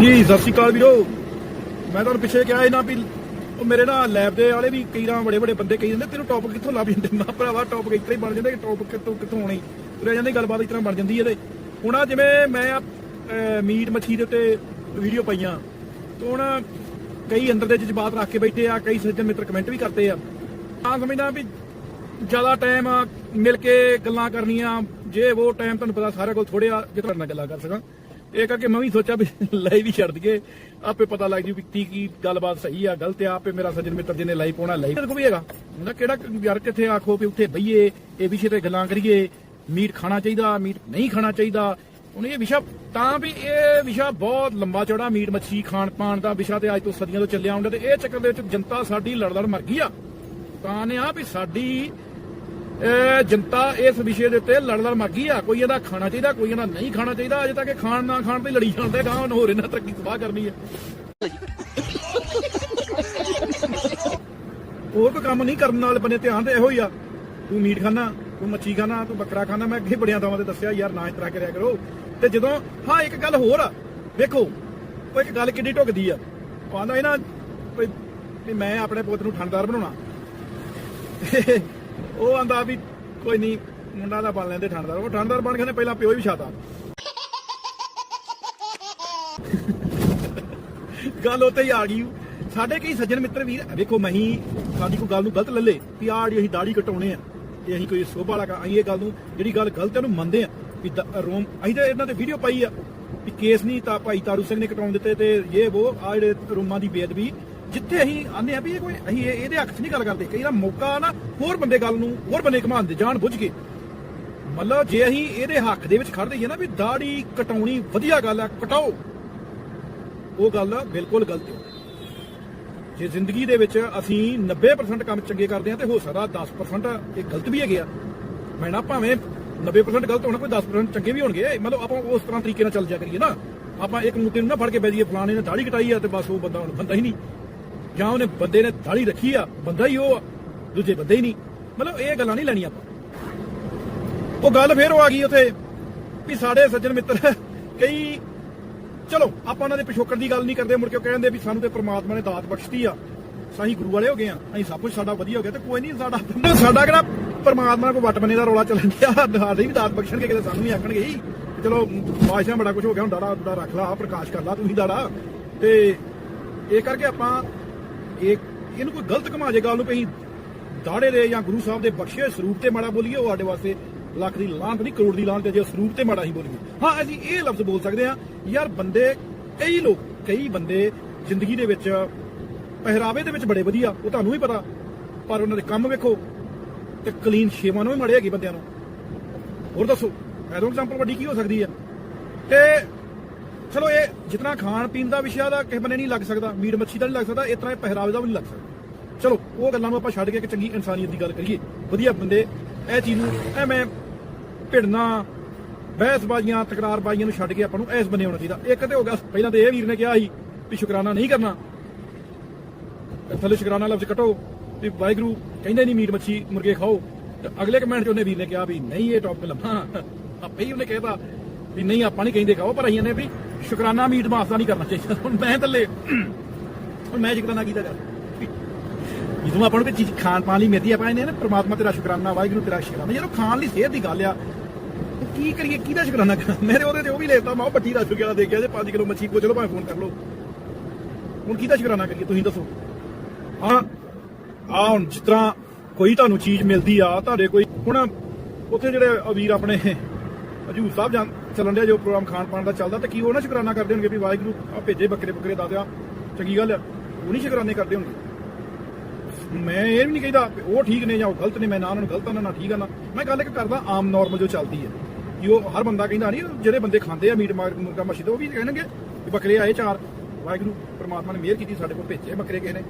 ਜੀ, ਸਤਿ ਸ਼੍ਰੀ ਅਕਾਲ ਵੀਰੋ। ਮੈਂ ਤੁਹਾਨੂੰ ਪਿੱਛੇ ਕਿਹਾ ਸੀ ਨਾ ਵੀ ਉਹ ਮੇਰੇ ਨਾਲ ਲੈਬ ਦੇ ਵਾਲੇ ਵੀ ਕਈ ਰਾਂ ਬੜੇ ਬੜੇ ਬੰਦੇ ਕਹੀ ਜਾਂਦੇ ਤੈਨੂੰ ਟੌਪਿਕ ਕਿੱਥੋਂ ਲੱਭ ਜਾਂਦੇ? ਮੈਂ ਭਰਾਵਾ ਟੌਪਿਕ ਇੱਥੇ ਹੀ ਬਣ ਜਾਂਦਾ ਕਿ ਟੌਪਿਕ ਕਿੱਥੋਂ ਕਿੱਥੋਂ ਆਉਣੀ? ਤੁਰੇ ਜਾਂਦੀ, ਗੱਲਬਾਤ ਇਸ ਤਰ੍ਹਾਂ ਬਣ ਜਾਂਦੀ ਇਹਦੇ ਹੁਣ ਆ ਜਿਵੇਂ ਮੈਂ ਆ ਮੀਟ ਮੱਛੀ ਦੇ ਉੱਤੇ ਵੀਡੀਓ ਪਾਈਆਂ, ਤੇ ਹੁਣ ਕਈ ਅੰਦਰ ਦੇ ਜਜ਼ਬਾਤ ਰੱਖ ਕੇ ਬੈਠੇ ਆ, ਕਈ ਸੱਜਣ ਮਿੱਤਰ ਕਮੈਂਟ ਵੀ ਕਰਦੇ ਆ। ਆ ਸਮਝਦਾ ਵੀ ਜ਼ਿਆਦਾ ਟਾਈਮ ਮਿਲ ਕੇ ਗੱਲਾਂ ਕਰਨੀਆਂ, ਜੇ ਉਹ ਟਾਈਮ ਤੁਹਾਨੂੰ ਪਤਾ ਸਾਰਿਆਂ ਕੋਲ ਥੋੜੇ ਆ ਤੁਹਾਡੇ ਨਾਲ ਗੱਲਾਂ ਕਰ ਸਕਾਂ। ਇਹ ਕਰਕੇ ਮੈਂ ਵੀ ਸੋਚਿਆ ਵੀ ਲਾਈਵ ਹੀ ਛੱਡ ਦਈਏ। ਆਪੇ ਪਤਾ ਲੱਗ ਜੂ ਵੀ ਕੀ ਕੀ ਗੱਲਬਾਤ ਸਹੀ ਆ, ਗਲਤ ਆ। ਆਪੇ ਮੇਰਾ ਸੱਜਣ ਮਿੱਤਰ ਜਿਹਨੇ ਲਾਈਵ ਪਾਉਣਾ, ਲਾਈਵ ਕੋ ਹੈਗਾ। ਹੁੰਦਾ ਕਿਹੜਾ ਯਾਰ ਕਿੱਥੇ ਆਖੋ ਵੀ ਉੱਥੇ ਬਈਏ, ਇਹ ਵਿਸ਼ੇ ਤੇ ਗੱਲਾਂ ਕਰੀਏ। ਮੀਟ ਖਾਣਾ ਚਾਹੀਦਾ, ਮੀਟ ਨਹੀਂ ਖਾਣਾ ਚਾਹੀਦਾ। ਹੁਣ ਇਹ ਵਿਸ਼ਾ ਤਾਂ ਵੀ ਇਹ ਵਿਸ਼ਾ ਬਹੁਤ ਲੰਬਾ ਚੌੜਾ, ਮੀਟ ਮੱਛੀ ਖਾਣ ਪਾਣ ਦਾ ਵਿਸ਼ਾ ਤੇ ਅੱਜ ਤੋਂ ਸਦੀਆਂ ਤੋਂ ਚੱਲਿਆ ਆਉਂਦਾ ਤੇ ਇਹ ਚੱਕਰ ਦੇ ਵਿੱਚ ਜਨਤਾ ਸਾਡੀ ਲੜ ਲੜ ਮਰ ਗਈ ਆ। ਤਾਂ ਨੇ ਆ ਵੀ ਸਾਡੀ ਜਨਤਾ ਇਸ ਵਿਸ਼ੇ ਦੇ ਉੱਤੇ ਲੜ ਲੜ ਮਰ ਆ। ਕੋਈ ਇਹਦਾ ਖਾਣਾ ਚਾਹੀਦਾ, ਕੋਈ ਇਹਦਾ ਨਹੀਂ ਖਾਣਾ ਚਾਹੀਦਾ। ਅਜੇ ਤੱਕ ਖਾਣ ਨਾ ਖਾਣ ਤੇ ਲੜੀ ਜਾਂਦੇ ਗਾਂ ਹੋਰ ਇਹਨਾਂ ਤਰੱਕੀ ਤਬਾਹ ਕਰਨੀ ਹੈ ਹੋਰ ਕੋਈ ਕੰਮ ਨਹੀਂ ਕਰਨ ਨਾਲ ਬੰਨੇ ਧਿਆਨ ਤੇ ਇਹੋ ਹੀ ਆ। ਤੂੰ ਮੀਟ ਖਾਣਾ ਤੂੰ ਮੱਛੀ ਖਾਣਾ ਤੂੰ ਬੱਕਰਾ ਖਾਣਾ ਮੈਂ ਅੱਗੇ ਬੜਿਆਂ ਥਾਵਾਂ ਤੇ ਦੱਸਿਆ, ਯਾਰ ਨਾ ਇਸ ਤਰ੍ਹਾਂ ਕਰਿਆ ਕਰੋ। ਤੇ ਜਦੋਂ, ਹਾਂ, ਇੱਕ ਗੱਲ ਹੋਰ ਆ। ਵੇਖੋ, ਉਹ ਇੱਕ ਗੱਲ ਕਿੱਡੀ ਢੁਕਦੀ ਆ। ਉਹ ਆਂਦਾ ਇਹ ਨਾ, ਵੀ ਮੈਂ ਆਪਣੇ ਪੁੱਤ ਨੂੰ ਠੰਡਦਾਰ ਬਣਾਉਣਾ। ਉਹ ਆਂਦਾ ਵੀ ਕੋਈ ਨਹੀਂ ਮੁੰਡਾ ਦਾ ਬਣ ਲੈਂਦੇ ਠੰਡਦਾਰ। ਉਹ ਠੰਡਦਾਰ ਬਣ ਕੇ ਨੇ ਪਹਿਲਾਂ ਪਿਓ ਹੀ ਵਿਛਾਤਾ। ਗੱਲ ਉੱਤੇ ਹੀ ਆ ਗਈ। ਸਾਡੇ ਕਈ ਸੱਜਣ ਮਿੱਤਰ ਵੀਰ ਵੇਖੋ ਮਹੀਂ ਸਾਡੀ ਕੋਈ ਗੱਲ ਨੂੰ ਗਲਤ ਲੱਲੇ ਵੀ ਆਹ ਜਿਹੜੀ ਅਸੀਂ ਦਾੜੀ ਕਟਾਉਣੇ ਆ, ਤੇ ਅਸੀਂ ਕੋਈ ਸੋਭਾ ਵਾਲਾ ਅਸੀਂ ਇਹ ਗੱਲ ਨੂੰ, ਜਿਹੜੀ ਗੱਲ ਗਲਤ ਹੈ ਉਹਨੂੰ ਮੰਨਦੇ ਆ, ਵੀ ਰੋਮ, ਅਸੀਂ ਤਾਂ ਇਹਨਾਂ ਤੇ ਵੀਡੀਓ ਪਾਈ ਆ, ਵੀ ਕੇਸ ਨਹੀਂ ਤਾਂ ਭਾਈ ਤਾਰੂ ਸਿੰਘ ਨੇ ਕਟਾਉਣ ਦਿੱਤੇ ਤੇ ਇਹ ਉਹ ਆ ਜਿਹੜੇ ਰੋਮਾਂ ਦੀ ਬੇਅਦਬੀ ਜਿੱਥੇ ਅਸੀਂ ਆਨੇ ਆ ਵੀ ਇਹ ਕੋਈ ਅਸੀਂ ਇਹ- ਇਹਦੇ ਹੱਕ 'ਚ ਨਹੀਂ ਗੱਲ ਕਰਦੇ। ਕਈ ਵਾਰ ਮੌਕਾ ਨਾ ਹੋਰ ਬੰਦੇ ਗੱਲ ਨੂੰ ਹੋਰ ਬੰਦੇ ਘਮਾਉਂਦੇ ਜਾਣ ਬੁੱਝ ਕੇ। ਮਤਲਬ ਜੇ ਅਸੀਂ ਇਹਦੇ ਹੱਕ ਦੇ ਵਿੱਚ ਖੜਦੇ ਹਾਂ ਨਾ ਵੀ ਦਾੜੀ ਕਟਾਉਣੀ ਵਧੀਆ ਗੱਲ ਆ, ਕਟਾਓ। ਉਹ ਗੱਲ ਬਿਲਕੁਲ ਗਲਤ ਹੈ। ਜੇ ਜ਼ਿੰਦਗੀ ਦੇ ਵਿੱਚ ਅਸੀਂ 90% ਕੰਮ ਚੰਗੇ ਕਰਦੇ ਹਾਂ ਤੇ ਹੋ ਸਕਦਾ 10% ਇਹ ਗਲਤ ਵੀ ਹੈਗੇ ਆ। ਮੈਂ ਨਾ ਭਾਵੇਂ 90% ਗਲਤ ਹੋਣਾ, ਕੋਈ 10% ਚੰਗੇ ਵੀ ਹੋਣਗੇ। ਮਤਲਬ ਆਪਾਂ ਉਸ ਤਰ੍ਹਾਂ ਤਰੀਕੇ ਨਾਲ ਚੱਲ ਜਾ ਕਰੀਏ ਨਾ। ਆਪਾਂ ਇੱਕ ਮੁੱਦੇ ਨੂੰ ਨਾ ਫੜ ਕੇ ਬੈ ਜਾਈਏ, ਫਲਾਣੇ ਨੇ ਦਾੜੀ ਕਟਾਈ ਆ ਤੇ ਬਸ ਉਹ ਬੰਦਾ ਹੁਣ ਬੰਦਾ ਹੀ ਨਹੀਂ। ਜਾਂ ਉਹਨੇ ਬੰਦੇ ਨੇ ਦਾੜੀ ਰੱਖੀ ਆ, ਬੰਦਾ ਹੀ ਉਹ ਆ, ਦੂਜੇ ਬੰਦੇ ਹੀ ਨਹੀਂ। ਮਤਲਬ ਇਹ ਗੱਲਾਂ ਨਹੀਂ ਲੈਣੀਆਂ ਆਪਾਂ। ਉਹ ਗੱਲ ਫੇਰ ਉਹ ਆ ਗਈ ਉੱਥੇ ਵੀ ਸਾਡੇ ਸੱਜਣ ਮਿੱਤਰ ਕਈ, ਚਲੋ, ਆਪਾਂ ਉਹਨਾਂ ਦੇ ਪਿਛੋਕੜ ਦੀ ਗੱਲ ਨਹੀਂ ਕਰਦੇ, ਮੁੜ ਕੇ ਕਹਿੰਦੇ ਵੀ ਸਾਨੂੰ ਤੇ ਪ੍ਰਮਾਤਮਾ ਨੇ ਦਾਤ ਬਖਸ਼ਤੀ ਆ। ਅਸੀਂ ਗੁਰੂ ਵਾਲੇ ਹੋ ਗਏ ਆ, ਅਸੀਂ ਸਭ ਕੁਝ ਸਾਡਾ ਵਧੀਆ ਹੋ ਗਿਆ ਤੇ ਕੋਈ ਨਹੀਂ ਸਾਡਾ ਸਾਡਾ ਕਿਹੜਾ ਪ੍ਰਮਾਤਮਾ ਕੋ ਵੱਟ ਬੰਨੇ ਦਾ ਰੋਲਾ ਚੱਲਣ ਗਿਆ ਸਾਡੇ ਵੀ ਦਾਤ ਬਖਸ਼ਣਗੇ, ਕਿਤੇ ਸਾਨੂੰ ਵੀ ਆਖਣਗੇ ਹੀ। ਚਲੋ, ਬਾਦਸ਼ਾਹ ਬੜਾ ਕੁਝ ਹੋ ਗਿਆ, ਹੁਣ ਦਾੜਾ ਦਾ ਰੱਖ ਲਾ ਪ੍ਰਕਾਸ਼ ਕਰ ਲਾ ਤੁਸੀਂ ਦਾੜਾ। ਤੇ ਇਹ ਕਰਕੇ ਆਪਾਂ ਇਹ ਇਹਨੂੰ ਕੋਈ ਗਲਤ ਕਮਾ ਜੇ ਗੱਲ ਨੂੰ ਕਹੀਂ ਦਾੜੇ ਦੇ ਜਾਂ ਗੁਰੂ ਸਾਹਿਬ ਦੇ ਬਖਸ਼ੇ ਸਰੂਪ ਤੇ ਮਾੜਾ ਬੋਲੀਏ, ਉਹ ਸਾਡੇ ਵਾਸਤੇ ਲੱਖ ਦੀ ਲਾਂਤ ਨਹੀਂ, ਕਰੋੜ ਦੀ ਲਾਂਤ ਤੇ ਜੇ ਸਰੂਪ ਤੇ ਮਾੜਾ ਹੀ ਬੋਲੀਏ। ਹਾਂ, ਅਸੀਂ ਇਹ ਲਫ਼ਜ਼ ਬੋਲ ਸਕਦੇ ਹਾਂ, ਯਾਰ ਬੰਦੇ, ਕਈ ਲੋਕ, ਕਈ ਬੰਦੇ ਜ਼ਿੰਦਗੀ ਦੇ ਵਿੱਚ ਪਹਿਰਾਵੇ ਦੇ ਵਿੱਚ ਬੜੇ ਵਧੀਆ, ਉਹ ਤੁਹਾਨੂੰ ਵੀ ਪਤਾ, ਪਰ ਉਹਨਾਂ ਦੇ ਕੰਮ ਵੇਖੋ ਤੇ ਕਲੀਨ ਸ਼ੇਵਾਂ ਨੂੰ ਵੀ ਮਾੜੇ ਹੈਗੇ ਬੰਦਿਆਂ ਨੂੰ। ਹੋਰ ਦੱਸੋ ਐਦੋਂ ਐਗਜ਼ਾਮਪਲ ਵੱਡੀ ਕੀ ਹੋ ਸਕਦੀ ਹੈ? ਤੇ ਚਲੋ ਇਹ ਜਿਤਨਾ ਖਾਣ ਪੀਣ ਦਾ ਵਿਸ਼ਾ ਦਾ ਕਿਸੇ ਬੰਨੇ ਨਹੀਂ ਲੱਗ ਸਕਦਾ, ਮੀਟ ਮੱਛੀ ਦਾ ਨਹੀਂ ਲੱਗ ਸਕਦਾ ਇਸ ਤਰ੍ਹਾਂ ਇਹ ਪਹਿਰਾਵੇ ਦਾ ਵੀ ਨਹੀਂ ਲੱਗ ਸਕਦਾ। ਚਲੋ, ਉਹ ਗੱਲਾਂ ਨੂੰ ਆਪਾਂ ਛੱਡ ਕੇ ਇੱਕ ਚੰਗੀ ਇਨਸਾਨੀਅਤ ਦੀ ਗੱਲ ਕਰੀਏ। ਵਧੀਆ ਬੰਦੇ, ਇਹ ਚੀਜ਼ ਨੂੰ ਐਵੇਂ ਭਿੜਨਾ, ਬਹਿਸਬਾਜ਼ੀਆਂ, ਤਕਰਾਰਬਾਜ਼ੀਆਂ ਨੂੰ ਛੱਡ ਕੇ ਆਪਾਂ ਨੂੰ ਇਸ ਬੰਨੇ ਆਉਣਾ ਚਾਹੀਦਾ। ਇੱਕ ਤੇ ਹੋ ਗਿਆ, ਪਹਿਲਾਂ ਤੇ ਇਹ ਵੀਰ ਨੇ ਕਿਹਾ ਸੀ ਵੀ ਸ਼ੁਕਰਾਨਾ ਨਹੀਂ ਕਰਨਾ। ਥੱਲੇ ਸ਼ੁਕਰਾਨਾ ਲਫ਼ਜ਼ ਕਟੋ ਵੀ ਵਾਹਿਗੁਰੂ ਕਹਿੰਦੇ ਨਹੀਂ ਮੀਟ ਮੱਛੀ ਮੁਰਗੇ ਖਾਓ। ਅਗਲੇ ਕਮੈਂਟ 'ਚ ਉਹਨੇ ਵੀਰ ਨੇ ਕਿਹਾ ਵੀ ਨਹੀਂ, ਇਹ ਟੌਪਿਕ ਲੰਮਾ। ਆਪੇ ਹੀ ਉਹਨੇ ਕਹਿਤਾ ਵੀ ਨਹੀਂ, ਆਪਾਂ ਨਹੀਂ ਕਹਿੰਦੇ ਖਾਓ, ਪਰ ਅਸੀਂ ਨੇ ਵੀ ਸ਼ੁਕਰਾਨਾ ਮੀਟ ਮਾਸ ਦਾ ਨਹੀਂ ਕਰਨਾ ਚਾਹੀਦਾ। ਹੁਣ ਮੈਂ ਥੱਲੇ ਹੁਣ ਮੈਂ ਸ਼ੁਕਰਾਨਾ ਕੀਤਾ ਕਰ। ਜਦੋਂ ਆਪਾਂ ਨੂੰ ਕੋਈ ਚੀਜ਼ ਖਾਣ ਪਾਣ ਲਈ ਮਿਲਦੀ ਆ, ਆਪਾਂ ਇਹਨੇ ਨਾ ਪ੍ਰਮਾਤਮਾ ਤੇਰਾ ਸ਼ੁਕਰਾਨਾ ਵਾਹਿਗੁਰੂ ਤੇਰਾ ਸ਼ੁਕਰਾਨਾ ਜਦੋਂ ਖਾਣ ਲਈ ਸਿਹਤ ਦੀ ਗੱਲ ਆ ਕੀ ਕਰੀਏ ਕਿਹਦਾ ਸ਼ੁਕਰਾਨਾ ਕਰਾਂ? ਮੇਰੇ ਉਹਦੇ ਤੇ ਉਹ ਵੀ ਲੈਤਾ ਮੈਂ ਉਹ ਬੱਟੀ ਦਾ ਸ਼ੁਕਰਾਨਾ ਦੇ ਗਿਆ ਜੇ 5 ਕਿਲੋ ਮੱਛੀ ਕੋ ਚਲੋ ਭਾਵੇਂ ਫੋਨ ਕਰ ਲਓ। ਹੁਣ ਕਿਹਦਾ ਸ਼ੁਕਰਾਨਾ ਕਰੀਏ ਤੁਸੀਂ ਦੱਸੋ। ਹਾਂ ਆ ਹੁਣ ਜਿਸ ਤਰ੍ਹਾਂ ਕੋਈ ਤੁਹਾਨੂੰ ਚੀਜ਼ ਮਿਲਦੀ ਆ ਤੁਹਾਡੇ ਕੋਈ ਹੁਣ ਉੱਥੇ ਜਿਹੜੇ ਅਵੀਰ ਆਪਣੇ ਹਜੂਰ ਸਾਹਿਬ ਜਾਂ ਚੱਲਣ ਡਿਆ ਜੋ ਪ੍ਰੋਗਰਾਮ ਖਾਣ ਪਾਣ ਦਾ ਚੱਲਦਾ, ਤੇ ਕੀ ਉਹ ਨਾ ਸ਼ੁਕਰਾਨਾ ਕਰਦੇ ਹੋਣਗੇ ਵੀ ਵਾਹਿਗੁਰੂ ਆ ਭੇਜੇ ਬੱਕਰੇ ਬੱਕਰੇ ਦਾਦਿਆ ਚੰਗੀ ਗੱਲ ਆ। ਉਹ ਨਹੀਂ ਸ਼ੁਕਰਾਨੇ ਕਰਦੇ ਹੋਣਗੇ। ਮੈਂ ਇਹ ਵੀ ਨਹੀਂ ਕਹਿੰਦਾ ਉਹ ਠੀਕ ਨੇ ਜਾਂ ਉਹ ਗਲਤ ਨੇ, ਮੈਂ ਨਾ ਉਹਨਾਂ ਨੂੰ ਗਲਤ ਆ ਨਾ ਠੀਕ ਆ ਨਾ ਮੈਂ ਗੱਲ ਇੱਕ ਕਰਦਾ ਆਮ ਨਾਰਮਲ ਜੋ ਚੱਲਦੀ ਹੈ ਕਿ ਉਹ ਹਰ ਬੰਦਾ ਕਹਿੰਦਾ ਨਹੀਂ, ਜਿਹੜੇ ਬੰਦੇ ਖਾਂਦੇ ਆ ਮੀਟ ਮੁਰਗਾ ਮੱਛੀ ਤੇ ਉਹ ਵੀ ਕਹਿਣਗੇ ਕਿ ਬੱਕਰੇ ਆਏ ਚਾਰ। ਵਾਹਿਗੁਰੂ, ਪਰਮਾਤਮਾ ਨੇ ਮਿਹਰ ਕੀਤੀ, ਸਾਡੇ ਕੋਲ ਭੇਜੇ ਬੱਕਰੇ ਕਿਸੇ ਨੇ।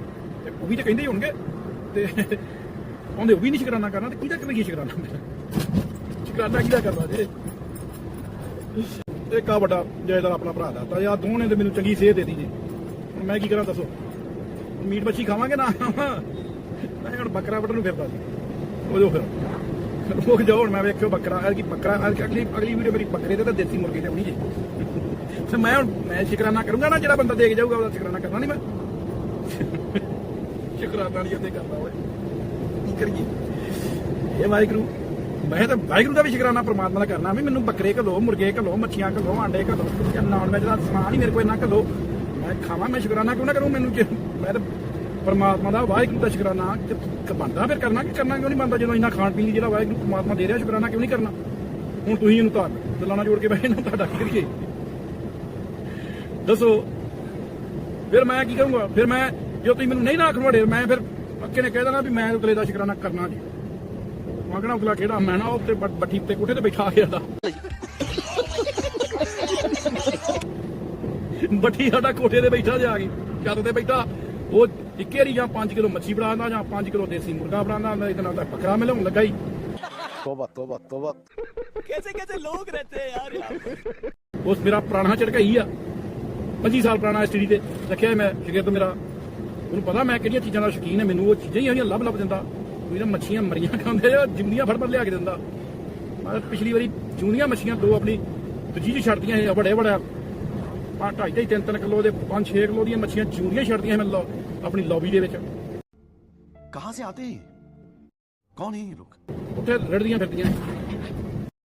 ਤੇ ਉਹ ਵੀ ਤਾਂ ਕਹਿੰਦੇ ਹੀ ਹੋਣਗੇ। ਤੇ ਉਹਨੇ ਉਹ ਵੀ ਨਹੀਂ ਸ਼ੁਕਰਾਨਾ ਕਰਨਾ, ਤੇ ਕਿਹਦਾ ਕਰਨਾ ਕੀ ਸ਼ੁਕਰਾਨਾ ਸ਼ੁਕਰਾਨਾ ਕਿਹਦਾ ਕਰਨਾ ਜੇ? ਇੱਕ ਆ ਵੱਡਾ ਜਾਇਦਾਰ ਆਪਣਾ ਭਰਾ ਦਾ। ਤਾਂ ਯਾਰ ਦੋਨੇ ਤੇ ਮੈਨੂੰ ਚੰਗੀ ਸੇਧ ਦੇ ਜੀ। ਹੁਣ ਮੈਂ ਕੀ ਕਰਾਂ ਦੱਸੋ? ਮੀਟ ਮੱਛੀ ਖਾਵਾਂਗੇ ਨਾ? ਮੈਂ ਹੁਣ ਬੱਕਰਾ ਵੱਢਣ ਨੂੰ ਫਿਰਦਾ ਸੀ। ਉਹ ਜੋ ਫਿਰ। ਉਹ ਜਾਓ ਹੁਣ ਮੈਂ ਵੇਖਿਓ ਬੱਕਰਾ ਐ ਕਿ ਬੱਕਰਾ ਅਗਲੀ ਅਗਲੀ ਵੀਡੀਓ ਮੇਰੀ ਬੱਕਰੇ ਤੇ ਤੇ ਦੇਸੀ ਮੁਰਗੇ ਤੇ ਹੋਣੀ ਜੀ। ਤੇ ਮੈਂ ਹੁਣ ਮੈਂ ਸ਼ੁਕਰਾਨਾ ਕਰੂੰਗਾ ਨਾ ਜਿਹੜਾ ਬੰਦਾ ਦੇ ਜਾਊਗਾ, ਉਹਦਾ ਸ਼ੁਕਰਾਨਾ ਕਰਨਾ ਨਹੀਂ ਮੈਂ। ਸ਼ੁਕਰਾਨਾ ਨਹੀਂ ਉਹਦੇ ਕਰਦਾ ਓਏ ਕੀ ਕਰੀਏ? ਇਹ ਵਾਹਿਗੁਰੂ। ਮੈਂ ਤਾਂ ਵਾਹਿਗੁਰੂ ਦਾ ਵੀ ਸ਼ੁਕਰਾਨਾ ਪ੍ਰਮਾਤਮਾ ਦਾ ਕਰਨਾ ਵੀ ਮੈਨੂੰ ਬੱਕਰੇ ਘਲੋ, ਮੁਰਗੇ ਘਲੋ, ਮੱਛੀਆਂ ਘਲੋ, ਆਂਡੇ ਘਲੋ, ਜਾਂ ਨਾਨ ਵੈਜ ਦਾ ਸਮਾਨ ਹੀ ਮੇਰੇ ਕੋਲ ਇੰਨਾ ਘਲੋ। ਮੈਂ ਖਾਵਾਂ, ਮੈਂ ਸ਼ੁਕਰਾਨਾ ਕਿਉਂ ਨਾ ਕਰੂੰ ਮੈਨੂੰ ਮੈਂ ਤਾਂ ਪਰਮਾਤਮਾ ਦਾ ਵਾਹਿਗੁਰੂ ਦਾ ਸ਼ੁਕਰਾਨਾ ਬਣਦਾ ਫਿਰ ਕਰਨਾ ਕਿ ਕਰਨਾ ਕਿਉਂ ਨਹੀਂ ਬਣਦਾ ਜਦੋਂ ਇੰਨਾ ਖਾਣ ਪੀਣ ਲਈ ਜਿਹੜਾ ਵਾਹਿਗੁਰੂ ਪਰਮਾਤਮਾ ਦੇ ਰਿਹਾ, ਸ਼ੁਕਰਾਨਾ ਕਿਉਂ ਨਹੀਂ ਕਰਨਾ? ਹੁਣ ਤੁਸੀਂ ਇਹਨੂੰ ਧਾਰ ਦਲਾਣਾ ਜੋੜ ਕੇ ਬੈਠੇ ਨਾ ਤੁਹਾਡਾ ਕਰੀਏ? ਦੱਸੋ, ਫਿਰ ਮੈਂ ਕੀ ਕਰੂੰਗਾ? ਫਿਰ ਮੈਂ, ਜੇ ਤੁਸੀਂ ਮੈਨੂੰ ਨਹੀਂ ਨਾ ਖੜਵਾੜੇ ਮੈਂ ਫਿਰ ਪੱਕੇ ਨੇ ਕਹਿ ਦੇਣਾ ਵੀ ਮੈਂ ਉਤਲੇ ਦਾ ਸ਼ੁਕਰਾਨਾ ਕਰਨਾ ਜੀ ਮਗਣਾ ਉਗਲਾ ਕਿਹੜਾ? ਮੈਂ ਨਾ ਉੱਤੇ ਬੱਠੀ ਤੇ ਕੋਠੇ ਤੇ ਬੈਠਾ ਗਿਆ ਦਾ ਬੱਠੀ ਸਾਡਾ ਕੋਠੇ ਤੇ ਬੈਠਾ ਜਾ ਕੇ ਛੱਤ ਤੇ ਬੈਠਾ। ਉਹ ਇੱਕੇ ਰੀ ਜਾਂ 5 ਕਿਲੋ ਮੱਛੀ ਬਣਾਉਂਦਾ ਜਾਂ 5 ਕਿਲੋ ਦੇਸੀ ਮੁਰਗਾ ਬਣਾਉਂਦਾ ਮੈਂ ਇਤਨਾ ਤਾਂ ਬੱਕਰਾ ਮਿਲਾਉਣ ਲੱਗਾ ਹੀ ਤੋਬਾ ਤੋਬਾ ਤੋਬਾ। ਕੈਸੇ ਕੈਸੇ ਲੋਕ ਰਹਤੇ ਯਾਰ? ਉਸ ਮੇਰਾ ਪੁਰਾਣਾ ਝੜਕਾਈ ਆ। 25 ਸਾਲ ਪੁਰਾਣਾ ਐਸਟੀਡੀ ਤੇ। ਰੱਖਿਆ ਮੈਂ ਸ਼ਗਿਰਦ ਮੇਰਾ। ਉਹਨੂੰ ਪਤਾ ਮੈਂ ਕਿਹੜੀਆਂ ਚੀਜ਼ਾਂ ਦਾ ਸ਼ੌਕੀਨ ਹੈ ਮੈਨੂੰ ਉਹ ਚੀਜ਼ਾਂ ਹੀ ਆਈਆਂ ਲੱਭ ਲੱਭ ਜਾਂਦਾ ਕੋਈ ਨਾ ਮੱਛੀਆਂ ਮਰੀਆਂ ਖਾਂਦੇ ਆ ਜਿੰਦੀਆਂ ਫੜ ਫੜ ਲਿਆ ਕੇ ਦਿੰਦਾ। ਮੈਂ ਪਿਛਲੀ ਵਾਰੀ ਜੂਨੀਆਂ ਮੱਛੀਆਂ ਦੋ ਆਪਣੀ ਦੂਜੀ ਚ ਛੱਡਦੀਆਂ ਇਹ ਬੜੇ ਬੜਾ ਆ ਢਾਈ ਢਾਈ 3 3 ਕਿਲੋ ਦੇ 5 6 ਕਿਲੋ ਦੀਆਂ ਮੱਛੀਆਂ ਜੂਨੀਆਂ ਛੱਡਦੀਆਂ ਮੈਂ ਆਪਣੀ ਲੌਬੀ ਦੇ ਵਿੱਚ। ਕਹਾਂ ਸੇ ਆਤੇ ਕੌਣ ਹੈ ਇਹ ਉੱਥੇ ਰੜਦੀਆਂ ਫਿਰਦੀਆਂ।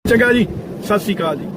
ਚੰਗਾ ਜੀ ਸਤਿ ਸ਼੍ਰੀ ਅਕਾਲ ਜੀ।